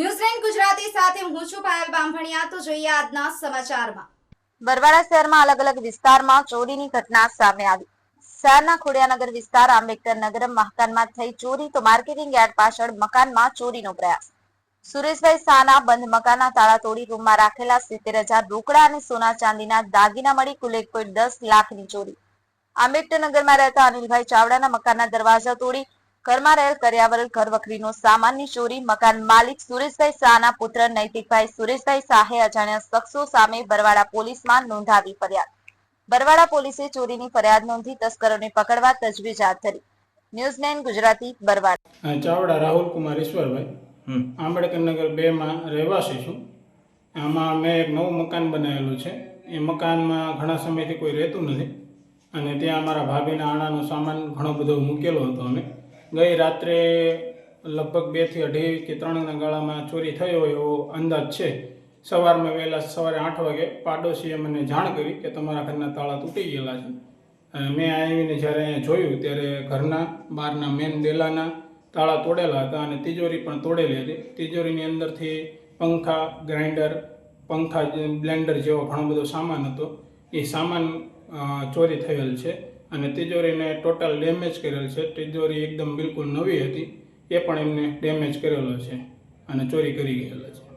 ન્યૂઝલેન્ડ ગુજરાતી સાથે હું છું પાયલ બામભણિયા તો જોઈએ આજના સમાચારમાં. બરવાડા શહેરમાં અલગ અલગ વિસ્તારમાં ચોરીની ઘટના સામે આવી. શહેરના ખોડિયાનગર વિસ્તાર આંબેડકર નગર મકાનમાં થઈ ચોરી તો માર્કેટિંગ યાર્ડ પાછળ મકાનમાં ચોરીનો પ્રયાસ. સુરેશભાઈ શાહના બંધ મકાનના તાળા તોડી રૂમમાં રાખેલા સિત્તેર હજાર રોકડા અને સોના ચાંદીના દાગીના મળી કુલ એક પોઈન્ટ દસ લાખની ચોરી. આંબેડકર નગરમાં રહેતા અનિલભાઈ ચાવડાના મકાનના દરવાજા તોડી ઘરમાં રહેલ કર્યાવર ઘર વખરીનો સામાનની ચોરી મકાન માલિક સુરેશભાઈ શાહના પુત્ર નૈતિકભાઈ સુરેશભાઈ શાહે અજાણ્યા શખ્સો સામે બરવાડા પોલીસમાં નોંધાવી ફરિયાદ. બરવાડા પોલીસે ચોરીની ફરિયાદ નોંધી તસ્કરોને પકડવા તજવીજ હાથ ધરી. News nine Gujarati Barwada Chavda Rahul Kumar Ishwarbhai. Ambedkar Nagar બેમાં રહેવાસી છું. આમાં મેં એક નવું મકાન બનાવેલું છે. એ મકાનમાં ઘણા સમયથી કોઈ રહેતું નથી. અને ત્યાં અમારા ભાભીના આણાનો સામાન ઘણો બધો મૂકેલો હતો અમે. ગઈ રાત્રે લગભગ બેથી અઢી કે ત્રણના ગાળામાં ચોરી થઈ હોય એવો અંદાજ છે. સવારમાં વહેલા સવારે આઠ વાગે પાડોશીએ મને જાણ કરી કે તમારા ઘરના તાળા તૂટી ગયેલા છે. મેં આવીને જ્યારે અહીંયા જોયું ત્યારે ઘરના બહારના મેન દેલાના તાળા તોડેલા હતા અને તિજોરી પણ તોડેલી હતી. તિજોરીની અંદરથી પંખા, ગ્રાઇન્ડર, પંખા બ્લેન્ડર જેવો ઘણો બધો સામાન હતો. એ સામાન ચોરી થયેલ છે. અને તિજોરીને ટોટલ ડેમેજ કરેલ છે. તિજોરી એકદમ બિલકુલ નવી હતી. એ પણ એમને ડેમેજ કરેલો છે અને ચોરી કરી ગયેલા છે.